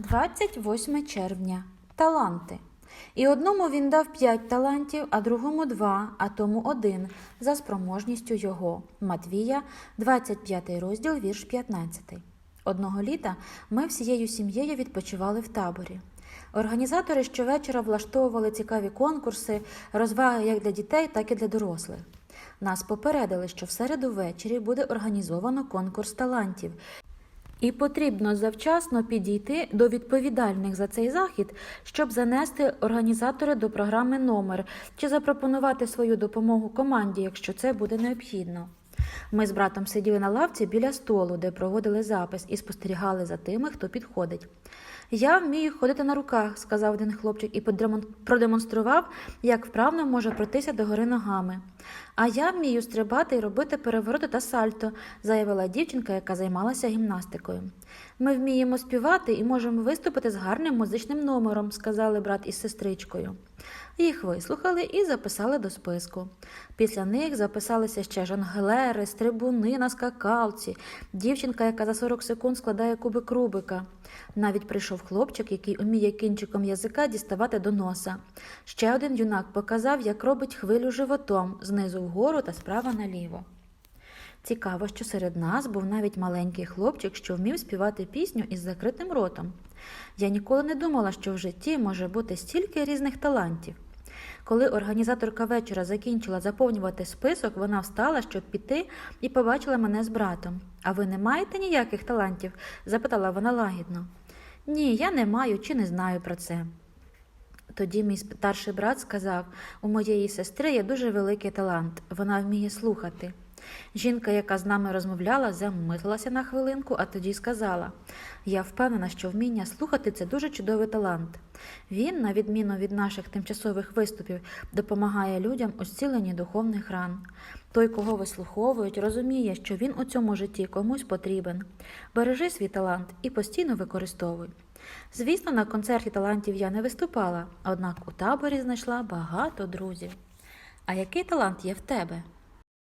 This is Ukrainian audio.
28 червня. Таланти. І одному він дав п'ять талантів, а другому два, а тому один за спроможністю його. Матвія, 25 розділ, вірш 15. Одного літа ми всією сім'єю відпочивали в таборі. Організатори щовечора влаштовували цікаві конкурси, розваги як для дітей, так і для дорослих. Нас попередили, що в середу ввечері буде організовано конкурс талантів, і потрібно завчасно підійти до відповідальних за цей захід, щоб занести організатори до програми номер чи запропонувати свою допомогу команді, якщо це буде необхідно. Ми з братом сиділи на лавці біля столу, де проводили запис, і спостерігали за тими, хто підходить. Я вмію ходити на руках, сказав один хлопчик і продемонстрував, як вправно може пройтися догори ногами. А я вмію стрибати і робити перевороти та сальто, заявила дівчинка, яка займалася гімнастикою. Ми вміємо співати і можемо виступити з гарним музичним номером, сказали брат із сестричкою. Їх вислухали і записали до списку. Після них записалися ще жонглери, стрибуни на скакалці, дівчинка, яка за 40 секунд складає кубик Рубика. Навіть прийшов хлопчик, який уміє кінчиком язика діставати до носа. Ще один юнак показав, як робить хвилю животом знизу вгору та справа наліво. Цікаво, що серед нас був навіть маленький хлопчик, що вмів співати пісню із закритим ротом. Я ніколи не думала, що в житті може бути стільки різних талантів. Коли організаторка вечора закінчила заповнювати список, вона встала, щоб піти, і побачила мене з братом. А ви не маєте ніяких талантів? запитала вона лагідно. Ні, я не маю чи не знаю про це. Тоді мій старший брат сказав: у моєї сестри є дуже великий талант, вона вміє слухати. Жінка, яка з нами розмовляла, замислилася на хвилинку, а тоді сказала: Я впевнена, що вміння слухати це дуже чудовий талант. Він, на відміну від наших тимчасових виступів, допомагає людям у зціленні духовних ран. Той, кого вислуховують, розуміє, що він у цьому житті комусь потрібен. Бережи свій талант і постійно використовуй. Звісно, на концерті талантів я не виступала, однак у таборі знайшла багато друзів. А який талант є в тебе?